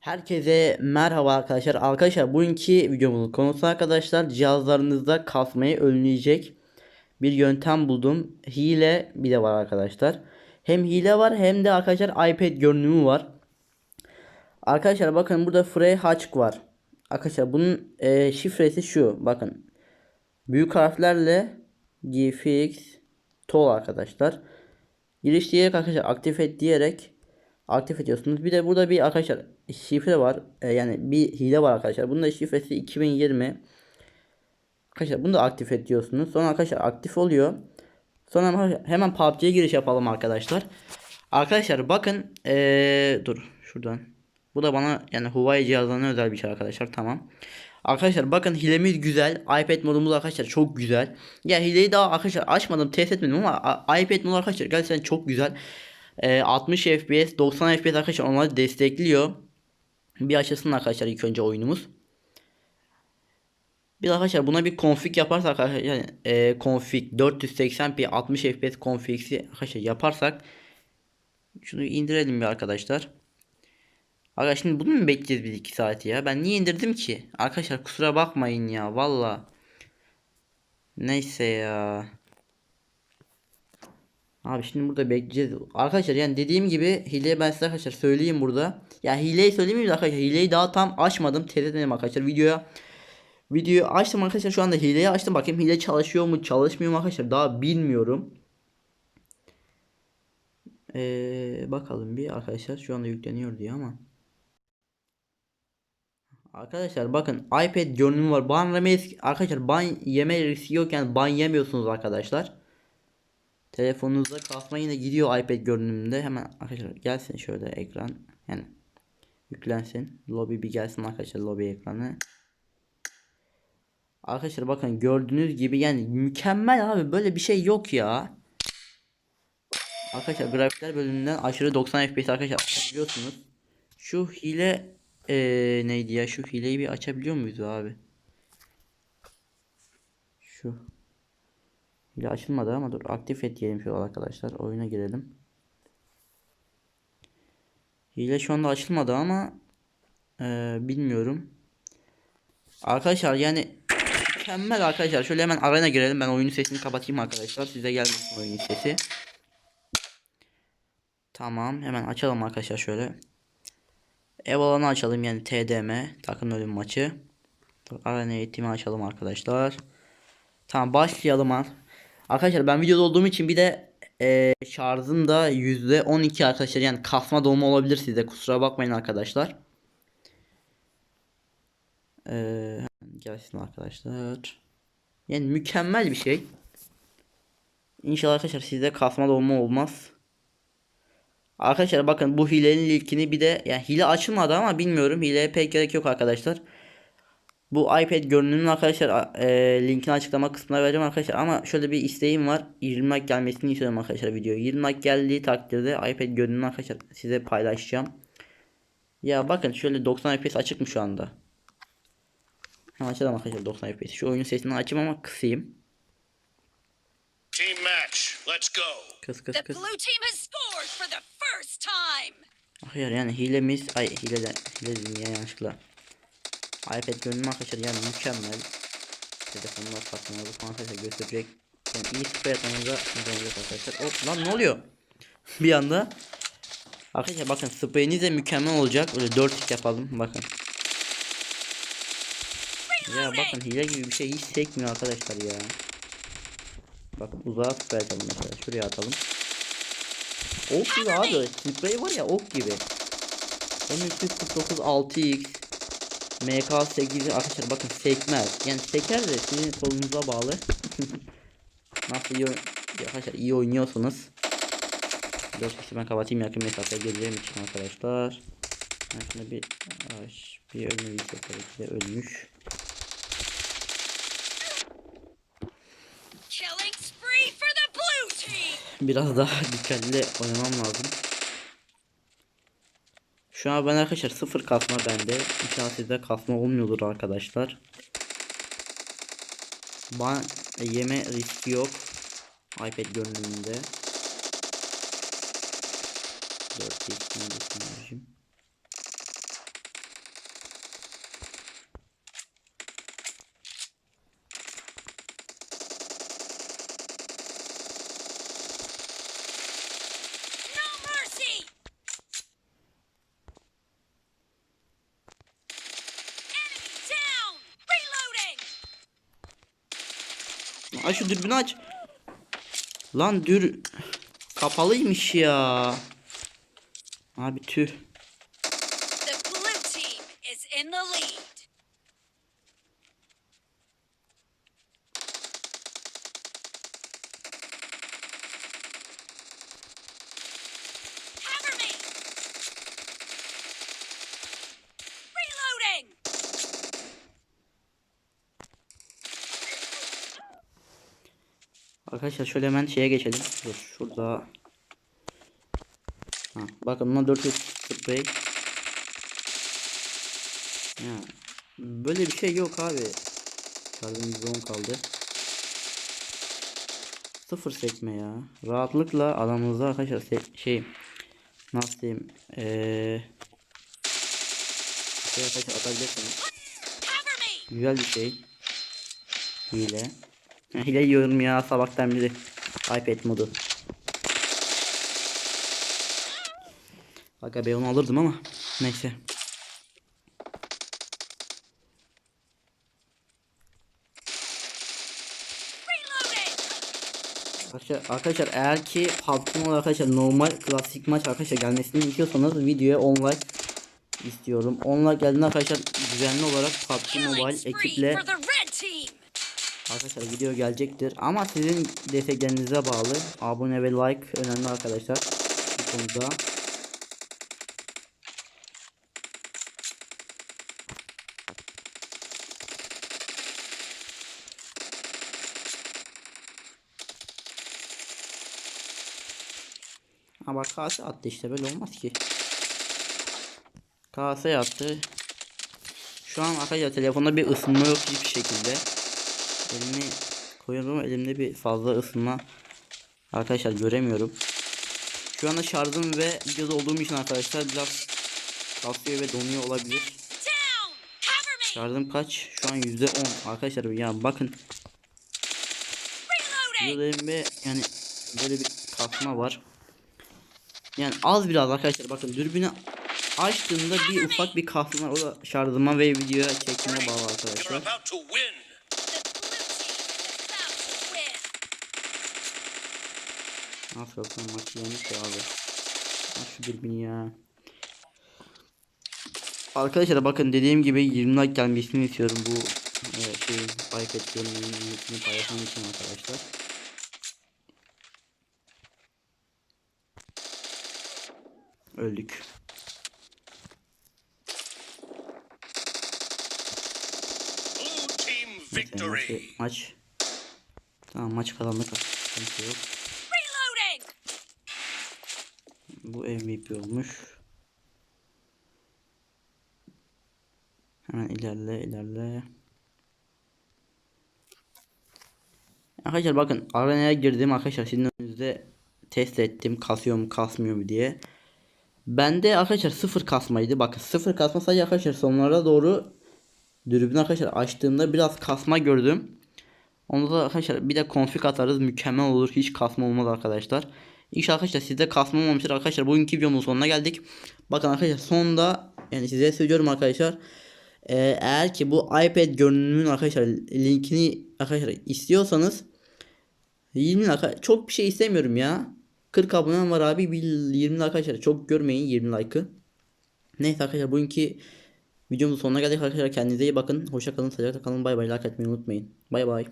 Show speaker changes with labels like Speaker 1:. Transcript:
Speaker 1: Herkese merhaba arkadaşlar. Arkadaşlar bugünkü videomuzun konusu arkadaşlar cihazlarınızda kasmayı önleyecek bir yöntem buldum. Hile bir de var arkadaşlar. Hem hile var hem de arkadaşlar iPad görünümü var. Arkadaşlar bakın burada Frey Hatch var. Arkadaşlar bunun e, şifresi şu. Bakın. Büyük harflerle GFX Tol arkadaşlar. Giriş diyerek arkadaşlar aktif et diyerek aktif ediyorsunuz. Bir de burada bir arkadaşlar şifre var. Ee, yani bir hile var arkadaşlar. Bunun da şifresi 2020. Arkadaşlar bunu da aktif ediyorsunuz. Sonra arkadaşlar aktif oluyor. Sonra hemen PUBG'ye giriş yapalım arkadaşlar. Arkadaşlar bakın ee, dur şuradan. Bu da bana yani Huawei cihazlarına özel bir şey arkadaşlar. Tamam. Arkadaşlar bakın hilemiz güzel. iPad modumuz arkadaşlar çok güzel. Ya hileyi daha arkadaşlar açmadım, test etmedim ama iPad modu arkadaşlar gerçekten çok güzel. Ee, 60 FPS, 90 FPS arkadaşlar onları destekliyor. Bir açılsın arkadaşlar ilk önce oyunumuz. Bir arkadaşlar buna bir config yaparsak yani e, config 480p 60 FPS config'i arkadaşlar yaparsak şunu indirelim bir arkadaşlar. Arkadaşlar şimdi bunu mu bekleyeceğiz biz 2 saat ya? Ben niye indirdim ki? Arkadaşlar kusura bakmayın ya valla. Neyse ya. Abi şimdi burada bekleyeceğiz. Arkadaşlar yani dediğim gibi hileyi ben size arkadaşlar söyleyeyim burada. Ya hileyi söyleyeyim mi arkadaşlar? Hileyi daha tam açmadım. Test arkadaşlar videoya. Videoyu açtım arkadaşlar şu anda hileyi açtım. Bakayım hile çalışıyor mu çalışmıyor mu arkadaşlar daha bilmiyorum. Ee, bakalım bir arkadaşlar şu anda yükleniyor diyor ama. Arkadaşlar bakın iPad görünümü var. Ban. Arkadaşlar ban yeme riski yokken ban yemiyorsunuz arkadaşlar. Telefonunuzda kasma yine gidiyor iPad görünümünde. Hemen arkadaşlar gelsin şöyle ekran. Yani yüklensin. Lobby bir gelsin arkadaşlar lobby ekranı. Arkadaşlar bakın gördüğünüz gibi yani mükemmel abi böyle bir şey yok ya. Arkadaşlar grafikler bölümünden aşırı 90 FPS arkadaşlar biliyorsunuz. Şu hile ee, neydi ya şu hileyi bir açabiliyor muyuz abi? Şu Hile açılmadı ama dur aktif et diyelim şu arkadaşlar oyuna girelim. Hile şu anda açılmadı ama ee, bilmiyorum. Arkadaşlar yani mükemmel arkadaşlar. Şöyle hemen arena girelim. Ben oyunun sesini kapatayım arkadaşlar. Size gelmesin oyunun sesi. Tamam. Hemen açalım arkadaşlar şöyle. Ev alanı açalım yani TDM. Takım ölüm maçı. Arena eğitimi açalım arkadaşlar. Tamam başlayalım artık. Arkadaşlar ben videoda olduğum için bir de e, şarjım da %12 arkadaşlar yani kasma dolma olabilir size kusura bakmayın arkadaşlar. Ee, gelsin arkadaşlar. Yani mükemmel bir şey. İnşallah arkadaşlar sizde kasma dolma olmaz. Arkadaşlar bakın bu hilenin ilkini bir de yani hile açılmadı ama bilmiyorum hileye pek gerek yok arkadaşlar. Bu iPad görünümünü arkadaşlar e, linkini açıklama kısmına vereceğim arkadaşlar. Ama şöyle bir isteğim var. 20 like gelmesini istiyorum arkadaşlar video. 20 like geldiği takdirde iPad görünümünü arkadaşlar size paylaşacağım. Ya bakın şöyle 90 FPS açık mı şu anda. Hemen açalım arkadaşlar 90 FPS şu oyunun sesini açayım ama kısayım.
Speaker 2: Team match. Let's go.
Speaker 1: kıs kıs
Speaker 3: The blue team has scored for the first time.
Speaker 1: Hayır yani hilemiz ay hile de hile ya yanlışlıkla iPad görünümü arkadaşlar yani mükemmel. Telefonlar patronları falan arkadaşlar gösterecek. Yani iyi sprey atmanıza neden arkadaşlar. Hop lan ne oluyor? Bir anda. Arkadaşlar bakın spreyiniz de mükemmel olacak. Öyle 4 yapalım bakın. Ya bakın hile gibi bir şey hiç sekmiyor arkadaşlar ya. Bakın uzağa sprey atalım mesela şuraya atalım. Ok gibi abi sprey var ya ok gibi. M349 6x MK8 arkadaşlar bakın sekmez. Yani seker de sizin kolunuza bağlı. Nasıl iyi arkadaşlar iyi oynuyorsunuz. 4 kişi ben kapatayım yakın mesafeye geleceğim için arkadaşlar. Aslında bir Ay, bir ölmeyi tabii ki de ölmüş. Biraz daha dikkatli oynamam lazım. Şu an ben arkadaşlar sıfır kasma bende. İnşallah sizde kasma olmuyordur arkadaşlar. Ban yeme riski yok. iPad görünümünde. 4 neredesin Aç şu dürbünü aç. Lan dür kapalıymış ya. Abi tüh. Arkadaşlar şöyle hemen şeye geçelim. Dur şurada. Ha, bakın 400 sprey. Ya böyle bir şey yok abi. Şarjım %10 kaldı. Sıfır sekme ya. Rahatlıkla adamınıza arkadaşlar şey nasıl diyeyim eee şey arkadaşlar atabilirsiniz. Güzel bir şey. Hile. Hile yiyorum ya sabahtan beri. iPad modu. Aga ben onu alırdım ama neyse. Arkadaşlar, eğer ki PUBG Mobile arkadaşlar normal klasik maç arkadaşlar gelmesini istiyorsanız videoya 10 like istiyorum. 10 like geldiğinde arkadaşlar düzenli olarak PUBG Mobile ekiple Arkadaşlar video gelecektir ama sizin desteklerinize bağlı. Abone ve like önemli arkadaşlar bu konuda. Ha bak kase attı işte böyle olmaz ki. Kase attı. Şu an arkadaşlar telefonda bir ısınma yok hiçbir şekilde. Elimi koyuyorum ama elimde bir fazla ısınma arkadaşlar göremiyorum. Şu anda şarjım ve videoda olduğum için arkadaşlar biraz kasıyor ve donuyor olabilir. Şarjım kaç? Şu an %10 arkadaşlar ya bakın videolarımda yani böyle bir kasma var. Yani az biraz arkadaşlar bakın dürbünü açtığımda bir ufak bir kasma var. O da şarjıma ve videoya çekmeye bağlı arkadaşlar. Nasıl yoksa maçı yemiş ya abi. Şu dürbünü ya. Arkadaşlar bakın dediğim gibi 20 like gelmesini istiyorum bu e, şey iPad görünümünün linkini paylaşmam için arkadaşlar. Öldük.
Speaker 2: Victory.
Speaker 1: maç. Tamam maç kazandık. Sıkıntı yok. Bu MVP olmuş. Hemen ilerle ilerle. Arkadaşlar bakın arenaya girdim arkadaşlar sizin önünüzde test ettim kasıyor mu kasmıyor mu diye. Bende arkadaşlar sıfır kasmaydı. Bakın sıfır kasma sadece arkadaşlar sonlara doğru dürbün arkadaşlar açtığımda biraz kasma gördüm. Onda da arkadaşlar bir de config atarız mükemmel olur hiç kasma olmaz arkadaşlar. İnşallah arkadaşlar sizde kasma olmamıştır arkadaşlar bugünkü videomun sonuna geldik. Bakın arkadaşlar sonda yani size söylüyorum arkadaşlar. Ee, eğer ki bu iPad görünümünün arkadaşlar linkini arkadaşlar istiyorsanız 20 like çok bir şey istemiyorum ya. 40 abonem var abi bir 20 like arkadaşlar çok görmeyin 20 like'ı. Neyse arkadaşlar bugünkü videomuzun sonuna geldik arkadaşlar kendinize iyi bakın. Hoşça kalın sağlıcakla kalın bay bay like atmayı unutmayın. Bay bay.